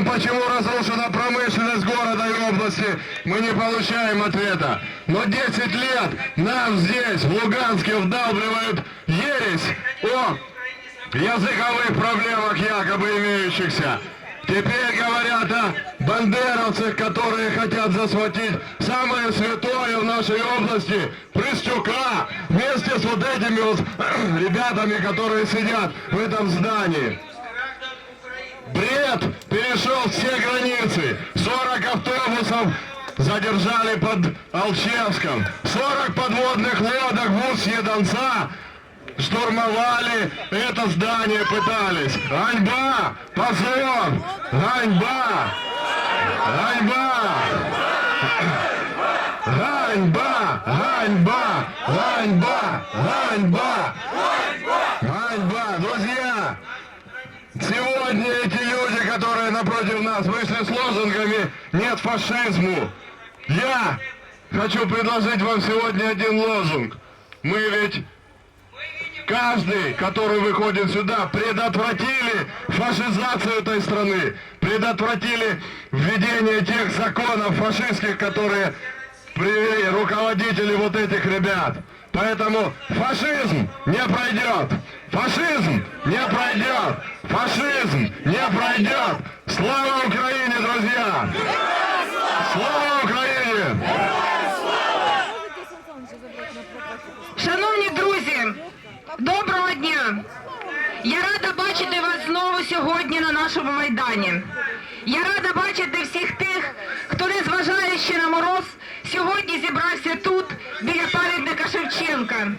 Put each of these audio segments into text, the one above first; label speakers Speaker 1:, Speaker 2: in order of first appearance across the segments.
Speaker 1: том, почему разрушена промышленность города и области, мы не получаем ответа. Но 10 лет нам здесь, в Луганске, вдалбливают ересь о языковых проблемах якобы имеющихся. Теперь говорят о бандеровцах, которые хотят засватить самое святое в нашей области, Прыстюка, вместе с вот этими вот ребятами, которые сидят в этом здании. Бред перешел все границы. 40 автобусов задержали под Алчевском. 40 подводных лодок в устье Донца штурмовали это здание, пытались. Ганьба! Позор! Ганьба! Ганьба! Ганьба! Ганьба! Ганьба! Ганьба! Ганьба! Друзья! Сегодня эти напротив нас вышли с лозунгами «Нет фашизму». Я хочу предложить вам сегодня один лозунг. Мы ведь, каждый, который выходит сюда, предотвратили фашизацию этой страны, предотвратили введение тех законов фашистских, которые привели руководители вот этих ребят. Поэтому фашизм не пройдет. Фашизм не пройдет. Фашизм не пройдет. Слава Украине, друзья! Слава Украине!
Speaker 2: Шановні друзі, доброго дня! Я рада бачити вас знову сьогодні на нашому майдані. Я рада бачити всіх тих, хто, незважаючи на мороз, сьогодні зібрався тут, біля пам'ятника Шевченка.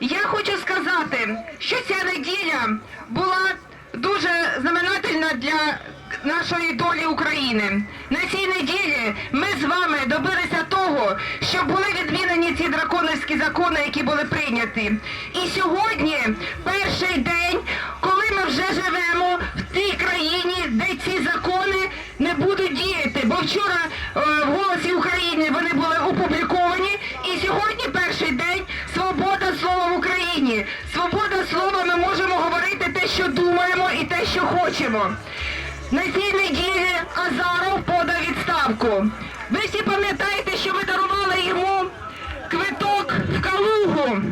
Speaker 2: Я хочу сказати, що ця неділя була дуже знаменательна для нашої долі України. На цій неділі ми з вами добилися того, що були відмінені ці драконовські закони, які були прийняті. І сьогодні перший день, коли ми вже живемо в тій країні, де ці закони не будуть діяти. Бо вчора е, в голосі України вони були опубліковані, і сьогодні перший день свобода слова в Україні. Свобода слова ми можемо говорити те, що думаємо, і що хочемо. На цій неділі Азаров подав відставку. Ви всі пам'ятаєте, що ви дарували йому квиток в Калугу.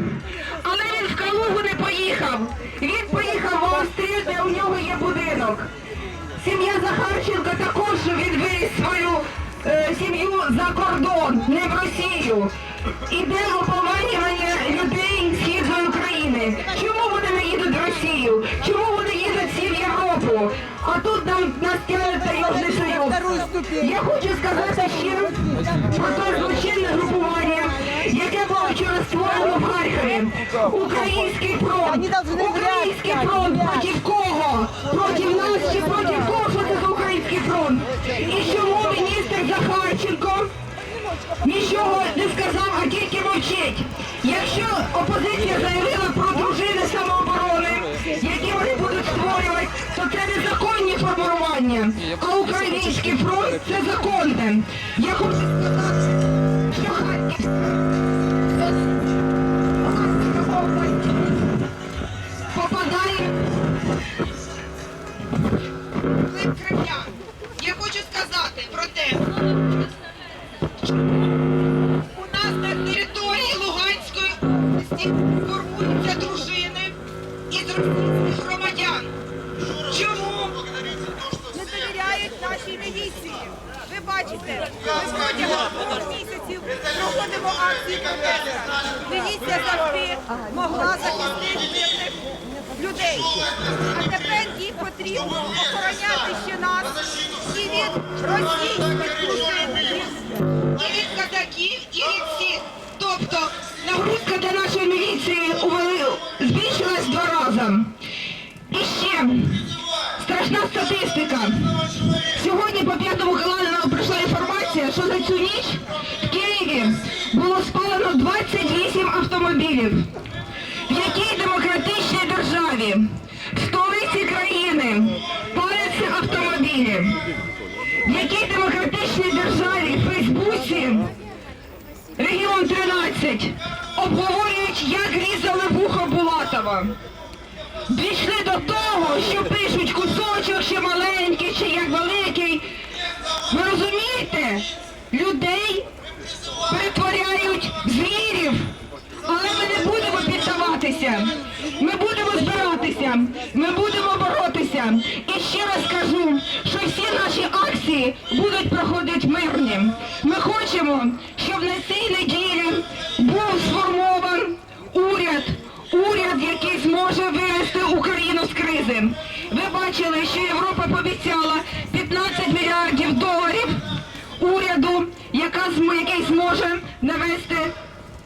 Speaker 2: Але він в Калугу не поїхав. Він поїхав в Австрію, де у нього є будинок. Сім'я Захарченка також відвіз свою е, сім'ю за кордон, не в Росію. Іде опоманювання людей Східної України. Чому вони не їдуть в Росію? Чому вони А тут нам нас таємний союз. Я хочу сказати ще про те злочинне групування, яке було вчора створено в Харкові. Український фронт. Український фронт проти кого? Проти нас чи проти кого? Що це за український фронт? І чому міністр Захарченко нічого не сказав,
Speaker 3: Thank you. Нашій міліції. Ви бачите, ми протягом двох місяців проводимо акції протесту. Міліція завжди могла захистити людей. А тепер їй потрібно охороняти ще нас і від російських служителів.
Speaker 2: І від казаків, і від всіх. Тобто нагрузка для нашої міліції збільшилась два рази. І ще страшна статистика. Сьогодні по п'ятому каналу прийшла інформація, що за цю ніч в Києві було спалено 28 автомобілів. В якій демократичній державі в столиці країни паляться автомобілі? В якій демократичній державі в Фейсбуці регіон 13 обговорюють, як різали вухо Булатова? Дійшли до того, що пишуть кусочок, ще маленький, чи як великий. Ви розумієте? Людей перетворяють в звірів. Але ми не будемо піддаватися. Ми будемо збиратися, ми будемо боротися. І ще раз кажу, що всі наші акції будуть проходити мирні. Ми хочемо, щоб на цій неділі був сформований уряд, уряд, який зможе вивести Україну Ви бачили, що Європа пообіцяла 15 мільярдів доларів уряду, яка який зможе навести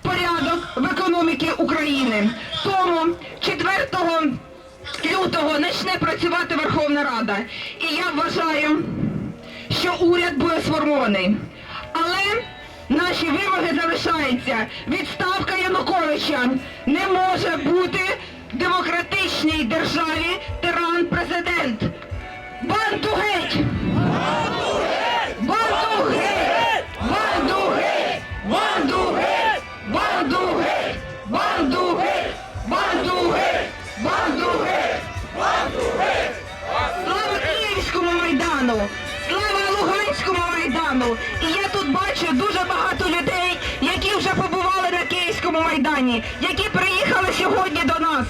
Speaker 2: порядок в економіці України. Тому 4 лютого почне працювати Верховна Рада. І я вважаю, що уряд буде сформований. Але наші вимоги залишаються. Відставка Януковича не може бути демократичній державі тиран-президент. Банду геть! Банду геть! Банду геть! Банду геть! Банду геть! Банду геть! Банду геть! Банду геть! Слава Київському майдану! Слава Луганському майдану! І я тут бачу дуже багато людей, які вже побували на Київському майдані, які приїхали сьогодні до нас.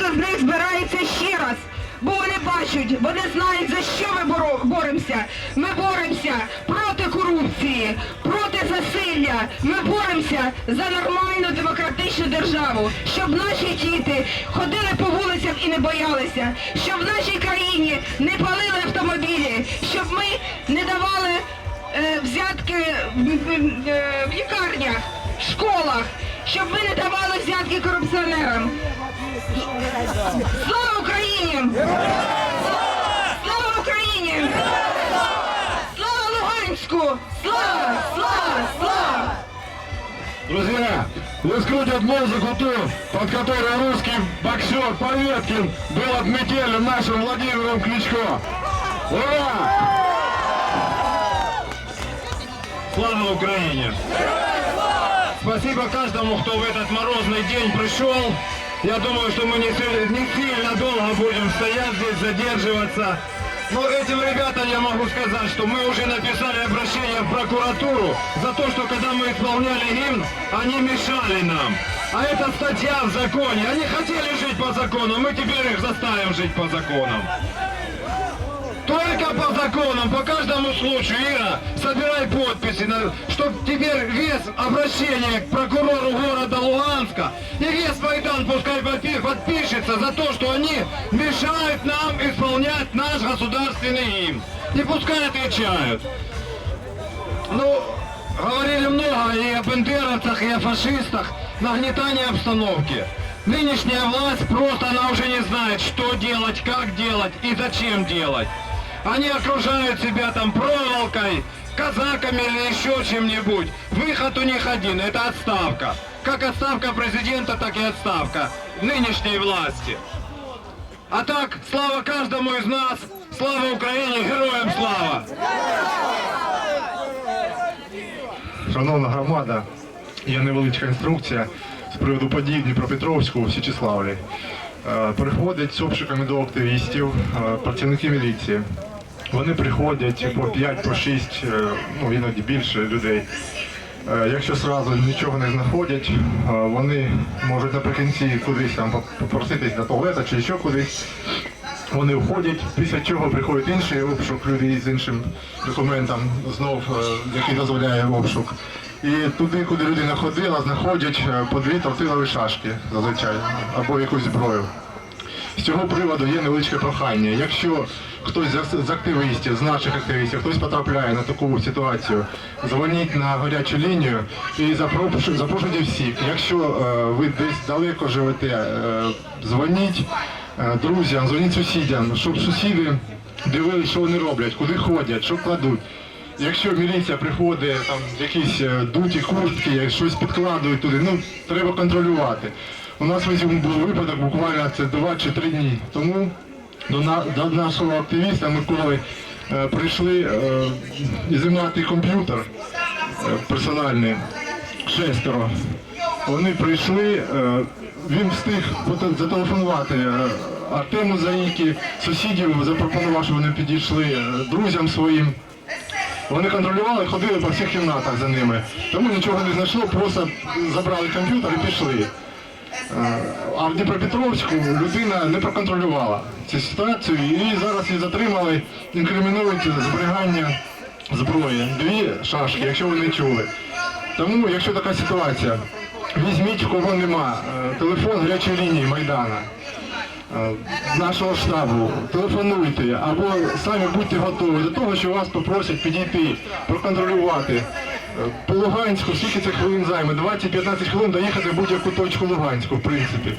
Speaker 2: Багато з них збирається ще раз. Бо вони бачать, вони знають, за що ми боремося. Ми боремося проти корупції, проти засилля. Ми боремося за нормальну демократичну державу, щоб наші діти ходили по вулицях і не боялися, щоб в нашій країні не палили автомобілі, щоб ми не давали е, взятки в, в- е, в лікарнях, в школах, щоб ми не давали взятки корупціонерам. Слава Україні! Слава Україні! Слава Луганську! Слава! Слава! Слава!
Speaker 1: Друзья, пусть крутят музыку ту, под которой русский боксер Поветкин был отметелен нашим Владимиром Кличко. Ура!
Speaker 4: Слава Украине! Спасибо каждому, кто в этот морозный день пришел. Я думаю, что мы не, не сильно долго будем стоять здесь, задерживаться. Но этим ребятам я могу сказать, что мы уже написали обращение в прокуратуру за то, что когда мы исполняли гимн, они мешали нам. А это статья в законе. Они хотели жить по закону, мы теперь их заставим жить по законам. По законам, по каждому случаю, Ира, собирай подписи, чтобы теперь вес обращения к прокурору города Луганска и весь Майдан пускай подпи- подпишется за то, что они мешают нам исполнять наш государственный гимн. И пускай отвечают. Ну, говорили много и о бендеровцах, и о фашистах, нагнетание обстановки. Нынешняя власть просто она уже не знает, что делать, как делать и зачем делать. Они окружают себя там проволокой, казаками или еще чем-нибудь. Выход у них один, это отставка. Как отставка президента, так и отставка нынешней власти. А так, слава каждому из нас, слава Украине, героям слава!
Speaker 5: Шановна громада, є невеличка інструкція з приводу подій в Дніпропетровську в Січеславлі. Е, Приходять з обшуками до активістів, е, працівники міліції. Вони приходять по 5, по 6, е, ну іноді більше людей. Е, Якщо одразу нічого не знаходять, е, вони можуть наприкінці кудись там попроситись до туалета чи ще кудись. Вони входять, після чого приходить інший обшук людей з іншим документом, знов, який дозволяє обшук. І туди, куди людина ходила, знаходять по дві тортилові шашки зазвичай, або якусь зброю. З цього приводу є невеличке прохання. Якщо хтось з- активістів, з наших активістів, хтось потрапляє на таку ситуацію, дзвоніть на гарячу лінію і запрошуйте, всіх. Якщо е, ви десь далеко живете, е, дзвоніть е, друзям, дзвоніть сусідям, щоб сусіди дивилися, що вони роблять, куди ходять, що кладуть. Якщо міліція приходить, там якісь дуті куртки, щось підкладують туди, ну треба контролювати. У нас був випадок буквально це два чи три дні. Тому до, на, до нашого активіста Миколи е, прийшли е, знімати комп'ютер е, персональний шестеро. Вони прийшли, е, він встиг зателефонувати е, Артему Заїки, сусідів запропонував, щоб вони підійшли е, друзям своїм. Вони контролювали, ходили по всіх кімнатах за ними. Тому нічого не знайшло, просто забрали комп'ютер і пішли. А в Дніпропетровську людина не проконтролювала цю ситуацію і Її зараз її затримали, інкримінують зберігання зброї. Дві шашки, якщо ви не чули. Тому, якщо така ситуація, візьміть, в кого нема, е, телефон гарячої лінії Майдана е, нашого штабу, телефонуйте або самі будьте готові до того, що вас попросять підійти, проконтролювати. По Луганську скільки це хвилин займе? 20-15 хвилин доїхати в будь-яку точку Луганську, в принципі.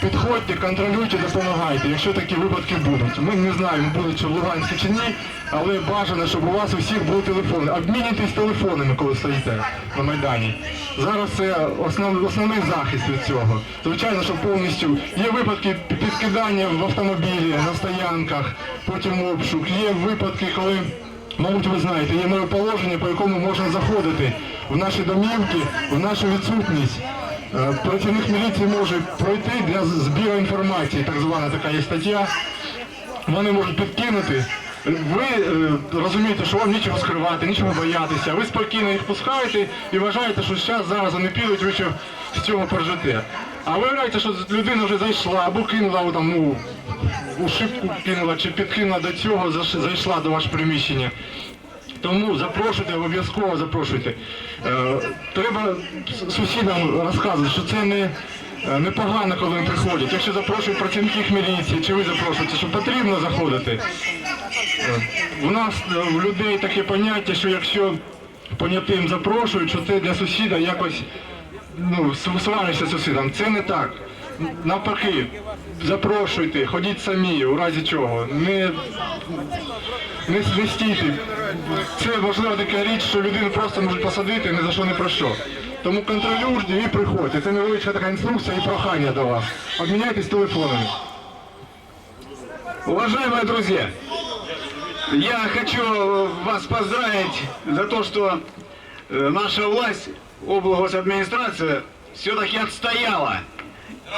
Speaker 5: Підходьте, контролюйте, допомагайте, якщо такі випадки будуть. Ми не знаємо, будуть чи в Луганську чи ні, але бажано, щоб у вас у всіх були телефони. Обмінюйтесь телефонами, коли стоїте на Майдані. Зараз це основ, основний захист від цього. Звичайно, що повністю є випадки підкидання в автомобілі на стоянках, потім обшук. Є випадки, коли, мабуть, ви знаєте, є нове положення, по якому можна заходити в наші домівки, в нашу відсутність. Е, Працівник міліції може пройти для збіру інформації, так звана така є стаття. Вони можуть підкинути. Ви е, розумієте, що вам нічого скривати, нічого боятися. Ви спокійно їх пускаєте і вважаєте, що зараз вони підуть, ви що з цього прожите. А виявляється, що людина вже зайшла або кинула там, ну, у шибку кинула чи підкинула до цього, зайшла до вашого приміщення. Тому запрошуйте, обов'язково запрошуйте. Е, треба сусідам розказувати, що це не, е, не погано, коли вони приходять. Якщо запрошують працівників міліції, чи ви запрошуєте, що потрібно заходити. Е, У нас в людей таке поняття, що якщо понятим запрошують, що це для сусіда якось ну, с- сваришся з сусідом. Це не так. Навпаки, запрошуйте, ходіть самі, у разі чого. Не не, не стійте. Це важлива така річ, що людину просто можуть посадити ні за що не про що. Тому контролюйте і приходьте. Це невеличка така інструкція і прохання до вас. Обміняйтесь телефонами.
Speaker 6: Уважаемые друзья, я хочу э, вас поздравить за то, что э, наша власть, облгосадминистрация, все-таки отстояла.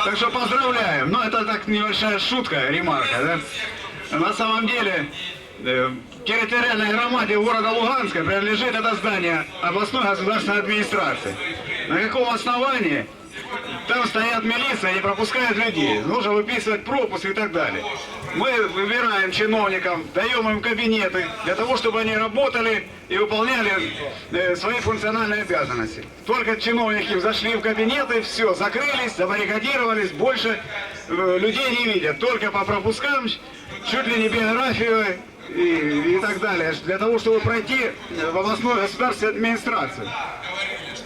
Speaker 6: Так что поздравляем. Но это так небольшая шутка, ремарка. Да? На самом деле, э, территориальной громаде города Луганска принадлежит это здание областной государственной администрации. На каком основании там стоят милиция, не пропускают людей. Нужно выписывать пропуск и так далее. Мы выбираем чиновников, даем им кабинеты для того, чтобы они работали и выполняли э, свои функциональные обязанности. Только чиновники зашли в кабинеты, все, закрылись, забаррикадировались, больше э, людей не видят. Только по пропускам, чуть ли не биографию и, и так далее, для того, чтобы пройти в областную государственную администрацию.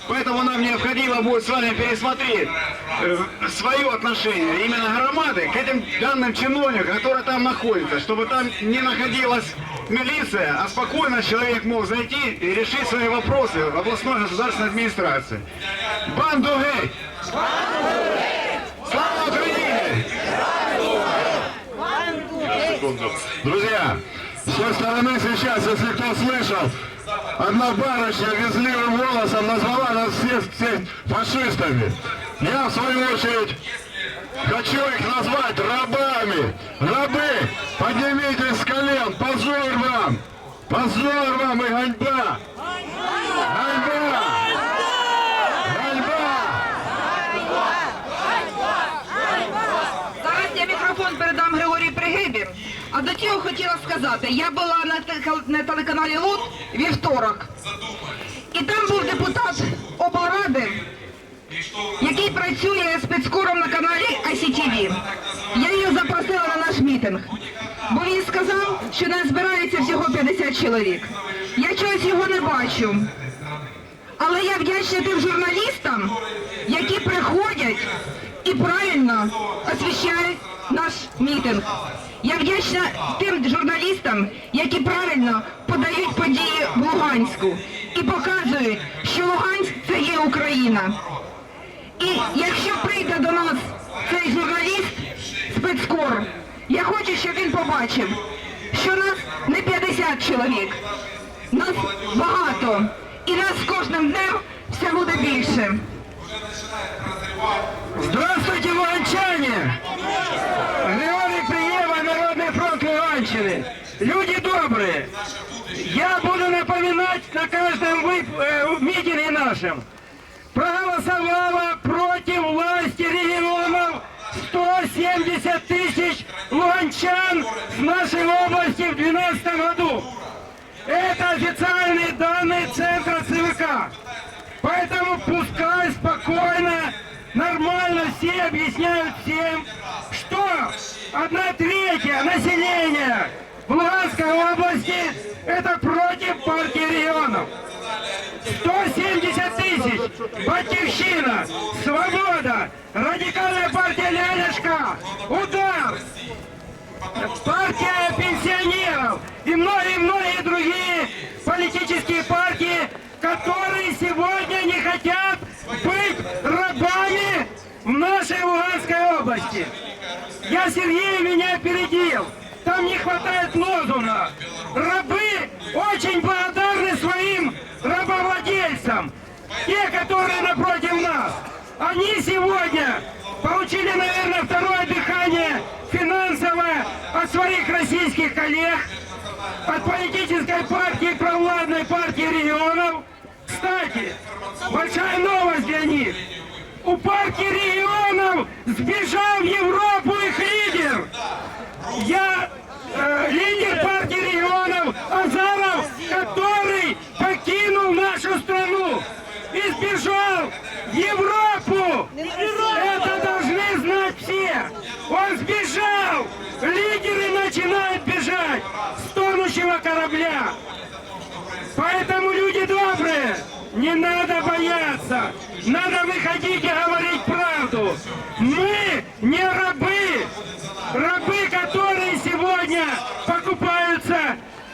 Speaker 6: Поэтому нам необходимо будет с вами пересмотреть э, свое отношение именно громады к этим данным чиновникам, которые там находятся, чтобы там не находилась милиция, а спокойно человек мог зайти и решить свои вопросы в областной государственной администрации. Банду гей! Слава Украине!
Speaker 1: Друзья, с той стороны сейчас, если кто слышал, одна барышня визгливым голосом назвала нас всех, всех фашистами. Я, в свою очередь, хочу их назвать рабами. Рабы, поднимитесь с колен, позор вам! Позор вам и! Ганьба!
Speaker 2: А хотіла сказати, я була на, на телеканалі Лут вівторок. І там був депутат облради, який працює спецкором на каналі ICTV. Я його запросила на наш мітинг. Бо він сказав, що нас збирається всього 50 чоловік. Я чогось його не бачу. Але я вдячна тим журналістам, які приходять і правильно освіщають наш мітинг. Я вдячна тим журналістам, які правильно подають події в Луганську і показують, що Луганськ це є Україна. І якщо прийде до нас цей журналіст, спецкор, я хочу, щоб він побачив, що нас не 50 чоловік, нас багато. І нас з кожним днем все буде більше.
Speaker 6: Здравствуйте, луганчане! Григорий
Speaker 7: Люди добрые, я буду напоминать на каждом вып- э, митинге нашем. Проголосовало против власти регионов 170 тысяч луганчан в нашей области в 2012 году. Это официальные данные Центра ЦВК. Поэтому пускай спокойно, нормально все объясняют всем, что одна третья населения в Луганской области это против партии регионов. 170 тысяч, Батьковщина, Свобода, Радикальная партия Лялешка, Удар, партия пенсионеров и многие-многие другие политические партии, которые сегодня не хотят быть рабами в нашей Луганской области. Я Сергей меня опередил. Там не хватает лозунга. Рабы очень благодарны своим рабовладельцам. Те, которые напротив нас. Они сегодня получили, наверное, второе дыхание финансовое от своих российских коллег, от политической партии, провладной партии регионов. Кстати, большая новость для них. У партии регионов сбежал в Европу их лидер. Я э, лидер партии регионов Азаров, который покинул нашу страну и сбежал в Европу. Это должны знать все. Он сбежал. Лидеры начинают бежать с тонущего корабля. Поэтому, люди добрые, не надо бояться. Надо выходить и говорить правду. Мы не рабы. Рабы, которые сегодня покупаются,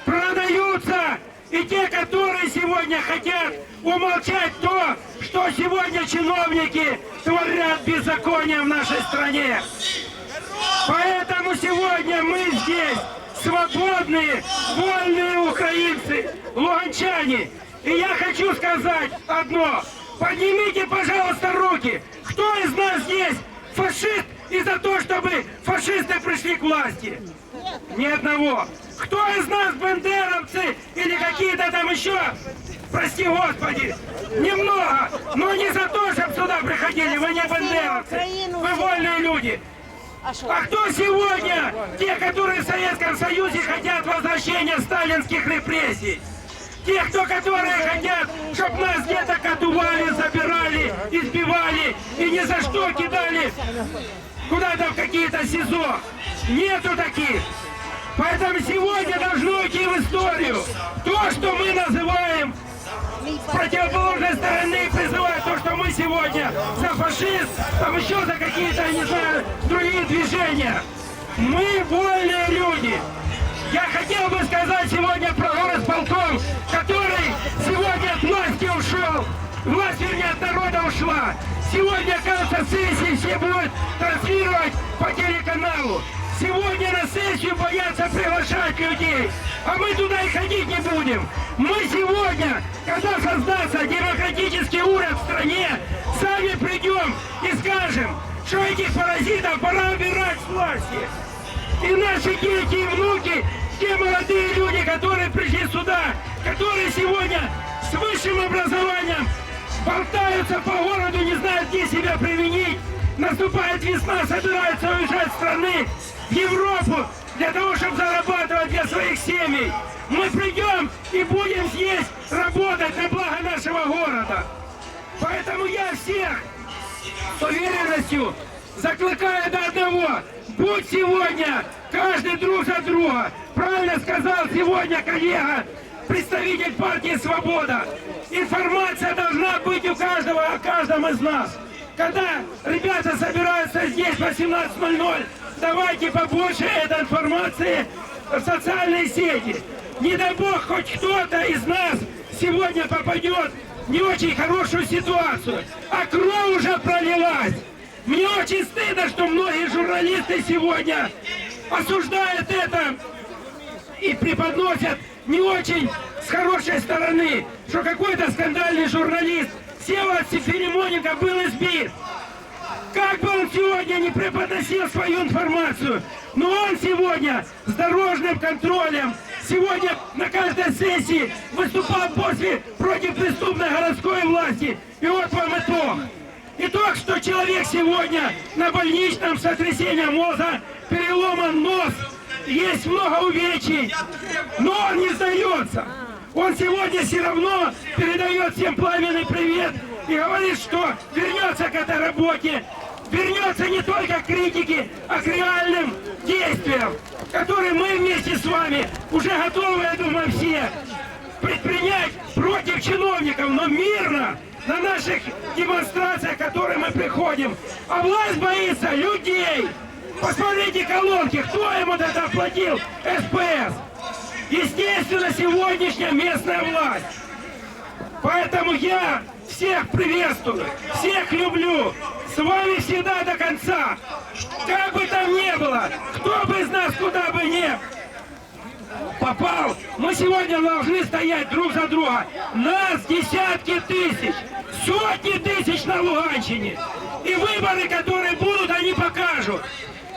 Speaker 7: продаются. И те, которые сегодня хотят умолчать то, что сегодня чиновники творят беззаконие в нашей стране. Поэтому сегодня мы здесь свободные, вольные украинцы, луганчане. И я хочу сказать одно. Поднимите, пожалуйста, руки. Кто из нас здесь фашист и за то, чтобы фашисты пришли к власти? Ни одного. Кто из нас бандеровцы или какие-то там еще, прости господи, немного, но не за то, чтобы сюда приходили, вы не бандеровцы, вы вольные люди. А кто сегодня те, которые в Советском Союзе хотят возвращения сталинских репрессий? Те, кто, которые хотят, чтобы нас где-то катували, забирали, избивали и ни за что кидали куда-то в какие-то СИЗО. Нету таких. Поэтому сегодня должно уйти в историю то, что мы называем с противоположной стороны призывают то, что мы сегодня за фашизм, там еще за какие-то, не знаю, другие движения. Мы вольные люди. Я хотел бы сказать сегодня про горосполком, который сегодня от власти ушел. Власть, вернее, от народа ушла. Сегодня, кажется, сессии все будут транслировать по телеканалу. Сегодня на сессию боятся приглашать людей, а мы туда и ходить не будем. Мы сегодня, когда создастся демократический уровень в стране, сами придем и скажем, что этих паразитов пора убирать с власти. И наши дети и внуки, которые пришли сюда, которые сегодня с высшим образованием болтаются по городу, не знают, где себя применить. Наступает весна, собираются уезжать с страны в Европу для того, чтобы зарабатывать для своих семей. Мы придем и будем здесь работать на благо нашего города. Поэтому я всех с уверенностью закликаю до одного. Будь сегодня каждый друг за друга. Правильно сказал сегодня коллега, представитель партии «Свобода». Информация должна быть у каждого, о каждом из нас. Когда ребята собираются здесь в 18.00, давайте побольше этой информации в социальные сети. Не дай бог, хоть кто-то из нас сегодня попадет в не очень хорошую ситуацию, а кровь уже пролилась. Мне очень стыдно, что многие журналисты сегодня осуждают это и преподносят не очень с хорошей стороны, что какой-то скандальный журналист Сева Филимоненко был избит. Как бы он сегодня не преподносил свою информацию, но он сегодня с дорожным контролем, сегодня на каждой сессии выступал после против преступной городской власти. И вот вам итог. Итог, что человек сегодня на больничном сотрясении мозга, переломан нос, есть много увечий, но он не сдается. Он сегодня все равно передает всем пламенный привет и говорит, что вернется к этой работе, вернется не только к критике, а к реальным действиям, которые мы вместе с вами уже готовы, я думаю, все предпринять против чиновников, но мирно, на наших демонстрациях, к которым мы приходим. А власть боится людей. Посмотрите колонки, кто ему это оплатил? СПС. Естественно, сегодняшняя местная власть. Поэтому я всех приветствую, всех люблю. С вами всегда до конца. Как бы там ни было, кто бы из нас куда бы ни попал, мы сегодня должны стоять друг за друга. Нас десятки тысяч, сотни тысяч на Луганщине. И выборы, которые будут, они покажут.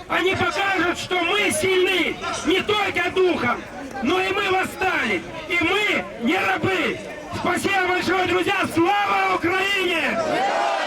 Speaker 7: они покажут, что мы сильны не только духом, но и мы восстали. И мы не рабы. Спасибо большое, друзья. Слава Украине!